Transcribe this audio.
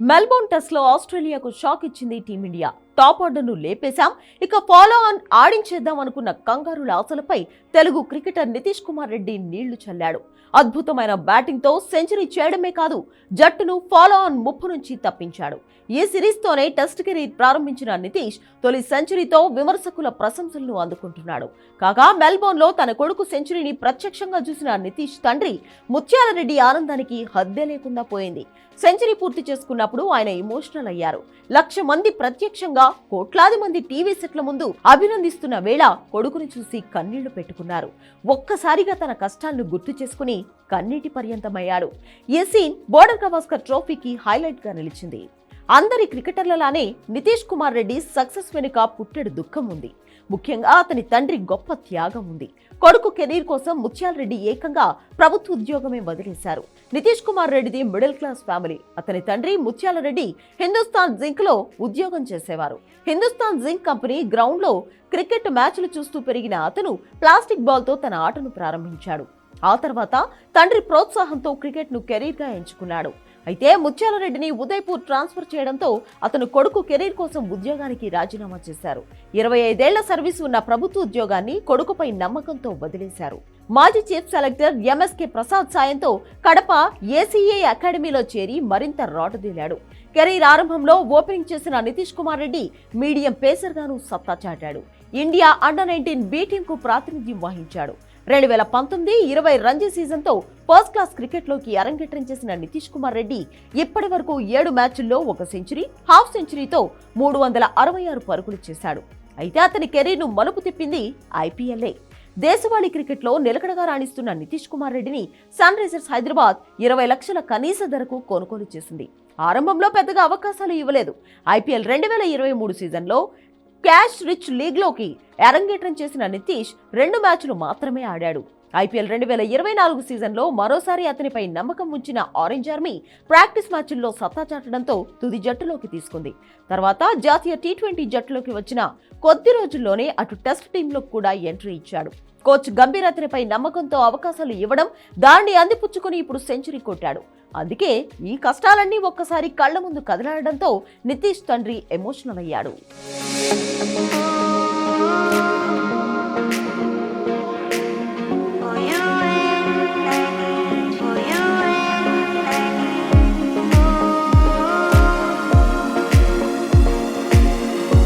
Melbourne test లో ఆస్ట్రేలియాకు shock ఇచ్చింది team India top ఆర్డర్ను లేపేశాం. ఇక ఫాలో ఆన్ ఆడించేద్దాం అనుకున్న కంగారుల ఆశలపై తెలుగు క్రికెటర్ నితీష్ కుమార్ రెడ్డి నీళ్ళు చల్లాడు. అద్భుతమైన బ్యాటింగ్తో సెంచరీ చేయడమే కాదు జట్టును ఫాలో ఆన్ ముప్పు నుంచి తప్పించాడు. ఈ సిరీస్ తోనే టెస్ట్ కెరీర్ ప్రారంభించిన నితీష్ తొలి సెంచరీతో విమర్శకుల ప్రశంసలను అందుకుంటున్నాడు. కాగా మెల్బోర్న్లో తన కొడుకు సెంచరీని ప్రత్యక్షంగా చూసిన నితీష్ తండ్రి ముత్యాలరెడ్డి ఆనందానికి హద్దే లేకుండా పోయింది. సెంచరీ పూర్తి చేసుకున్నప్పుడు ఆయన ఎమోషనల్ అయ్యారు. లక్ష మంది ప్రత్యక్షంగా కోట్లాది మంది టీవీ సెట్ల ముందు అభినందిస్తున్న వేళ కొడుకుని చూసి కన్నీళ్ళు పెట్టుకున్నారు. ఒక్కసారిగా తన కష్టాలను గుర్తు చేసుకుని కన్నీటి పర్యంతమయ్యాడు. ఈ సీన్ బోర్డర్ గవాస్కర్ ట్రోఫీకి హైలైట్గా నిలిచింది. అందరి క్రికెటర్లలానే నితీష్ కుమార్ రెడ్డి సక్సెస్ వెనుక పుట్టెడు దుఃఖం ఉంది. ముఖ్యంగా అతని తండ్రి గొప్ప త్యాగం ఉంది. కొడుకు కెరీర్ కోసం ముత్యాల రెడ్డి ఏకంగా ప్రభుత్వ ఉద్యోగమే వదిలేశారు. నితీష్ కుమార్ రెడ్డిది మిడిల్ క్లాస్ ఫ్యామిలీ. అతని తండ్రి ముత్యాల రెడ్డి హిందుస్థాన్ జింక్లో ఉద్యోగం చేసేవారు. హిందుస్థాన్ జింక్ కంపెనీ గ్రౌండ్లో క్రికెట్ మ్యాచ్లు చూస్తూ పెరిగిన అతను ప్లాస్టిక్ బాల్తో తన ఆటను ప్రారంభించాడు. ఆ తర్వాత తండ్రి ప్రోత్సాహంతో క్రికెట్ను కెరీర్గా ఎంచుకున్నాడు. అయితే ముత్యాలరెడ్డిని ఉదయ్పూర్ ట్రాన్స్ఫర్ చేయడంతో అతను కొడుకు కెరీర్ కోసం ఉద్యోగానికి రాజీనామా చేశారు. ఇరవై ఐదేళ్ళ సర్వీస్ ఉన్న ప్రభుత్వ ఉద్యోగాన్ని కొడుకుపై నమ్మకంతో వదిలేశారు. మాజీ చీఫ్ సెలెక్టర్ ఎంఎస్కే ప్రసాద్ సాయంతో కడప ఏసీఏ అకాడమీలో చేరి మరింత రాటుదేలాడు కెరీర్ ఆరంభంలో ఓపెనింగ్ చేసిన నితీష్ కుమార్ రెడ్డి మీడియం పేసర్గాను సత్తా చాటాడు. ఇండియా అండర్ నైన్టీన్ బి టీంకు ప్రాతినిధ్యం వహించాడు. రెండు వేల పంతొమ్మిది ఇరవై రంజీ సీజన్తో ఫస్ట్ క్లాస్ క్రికెట్లోకి అరంగేట్రం చేసిన నితీష్ కుమార్ రెడ్డి ఇప్పటి వరకు ఏడు మ్యాచ్ల్లో ఒక సెంచరీ హాఫ్ సెంచరీతో మూడు వందల అరవై ఆరు పరుగులు చేశాడు. అయితే అతని కెరీర్ను మలుపు తిప్పింది ఐపీఎల్ఏ దేశవాళీ క్రికెట్లో నిలకడగా రాణిస్తున్న నితీష్ కుమార్ రెడ్డిని సన్ రైజర్స్ హైదరాబాద్ ఇరవై లక్షల కనీస ధరకు కొనుగోలు చేసింది. ఆరంభంలో పెద్దగా అవకాశాలు ఇవ్వలేదు. ఐపీఎల్ రెండు వేల ఇరవై మూడు సీజన్లో క్యాష్ రిచ్ లీగ్లోకి అరంగేట్రం చేసిన నితీష్ రెండు మ్యాచ్లు మాత్రమే ఆడాడు. ఐపీఎల్ రెండు వేల ఇరవై నాలుగు సీజన్లో మరోసారి అతనిపై నమ్మకం ఉంచిన ఆరెంజ్ ఆర్మీ ప్రాక్టీస్ మ్యాచ్ల్లో సత్తా చాటడంతో తుది జట్టులోకి తీసుకుంది. తర్వాత జాతీయ టీ ట్వంటీ జట్టులోకి వచ్చిన కొద్ది రోజుల్లోనే అటు టెస్ట్ టీంలో కూడా ఎంట్రీ ఇచ్చాడు. కోచ్ గంభీర్ అతనిపై నమ్మకంతో అవకాశాలు ఇవ్వడం దాన్ని అందిపుచ్చుకొని ఇప్పుడు సెంచరీ కొట్టాడు. అందుకే ఈ కష్టాలన్నీ ఒక్కసారి కళ్ళ ముందు కదలాడడంతో నితీష్ తండ్రి ఎమోషనల్ అయ్యాడు.